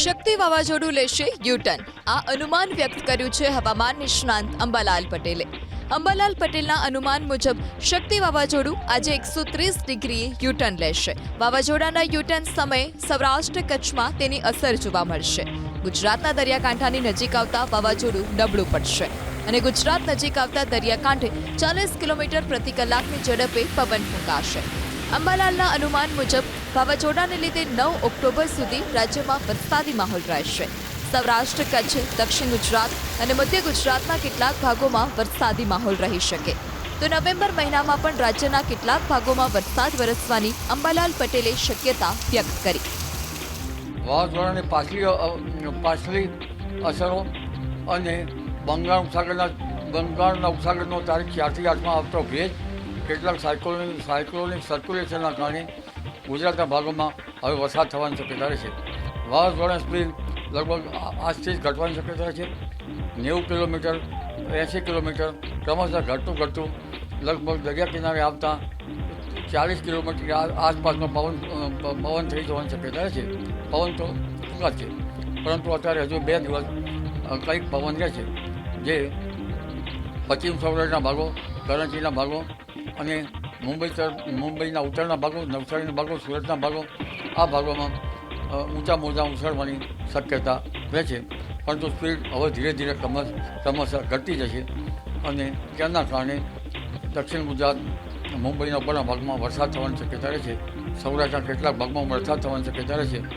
શક્તિ વાવાઝોડું લેશે યુટર્ન. આ અનુમાન વ્યક્ત કર્યું છે હવામાન નિષ્ણાંત અંબાલાલ પટેલે. અંબાલાલ પટેલના અનુમાન મુજબ શક્તિ વાવાઝોડું આજે એકસો ત્રીસ ડિગ્રીએ યુટર્ન લેશે. વાવાઝોડાના યુટર્ન સમયે સૌરાષ્ટ્ર કચ્છમાં તેની અસર જોવા મળશે. ગુજરાતના દરિયાકાંઠાની નજીક આવતા વાવાઝોડું નબળું પડશે અને ગુજરાત નજીક આવતા દરિયાકાંઠે ચાલીસ કિલોમીટર પ્રતિ કલાકની ઝડપે પવન ફૂંકાશે. અંબાલાલના અનુમાન મુજબ વાવાઝોડાને લીધે નવ ઓક્ટોબર સુધી રાજ્યમાં વરસાદી માહોલ રહેશે. સૌરાષ્ટ્ર, કચ્છ, દક્ષિણ ગુજરાત અને મધ્ય ગુજરાતના કેટલાક ભાગોમાં વરસાદી માહોલ રહી શકે. તો નવેમ્બર મહિનામાં પણ રાજ્યના કેટલાક ભાગોમાં વરસાદ વરસવાની અંબાલાલ પટેલે શક્યતા વ્યક્ત કરી. વાવાઝોડાની પાછલી પાછલી અસરો અને બંગાળ ઉપસાગરના, બંગાળના ઉપસાગરનો તારીખ ચારથી આઠમાં આવતો ભેજ, કેટલાક સાયક્લોનિક સાયકલોની સર્ક્યુલેશનના કારણે ગુજરાતના ભાગોમાં હવે વરસાદ થવાની શક્યતા રહેશે વાવાઝોડા સ્પીડ લગભગ આજથી જ ઘટવાની શક્યતા છે. નેવું કિલોમીટર એંસી કિલોમીટર, ક્રમશઃ ઘટતું ઘટતું લગભગ દરિયા કિનારે આવતા ચાલીસ કિલોમીટર આસપાસનો પવન પવન થઈ જવાની શક્યતા છે. પવન તો ટૂંકા છે. પરંતુ અત્યારે હજુ બે દિવસ કંઈક પવન રહે છે. જે પશ્ચિમ સૌરાષ્ટ્રના ભાગો કરાંચીના ભાગો અને મુંબઈ મુંબઈના ઉત્તરના ભાગો નવસારીના ભાગો, સુરતના ભાગો, આ ભાગોમાં ઊંચા મોજા ઉછળવાની શક્યતા રહે છે. પરંતુ સ્પીડ હવે ધીરે ધીરે ક્રમશ, ક્રમશઃ ઘટતી જશે અને તેના કારણે દક્ષિણ ગુજરાત, મુંબઈના ઉપરના ભાગમાં વરસાદ થવાની શક્યતા રહે છે. સૌરાષ્ટ્રના કેટલાક ભાગમાં વરસાદ થવાની શક્યતા રહે છે.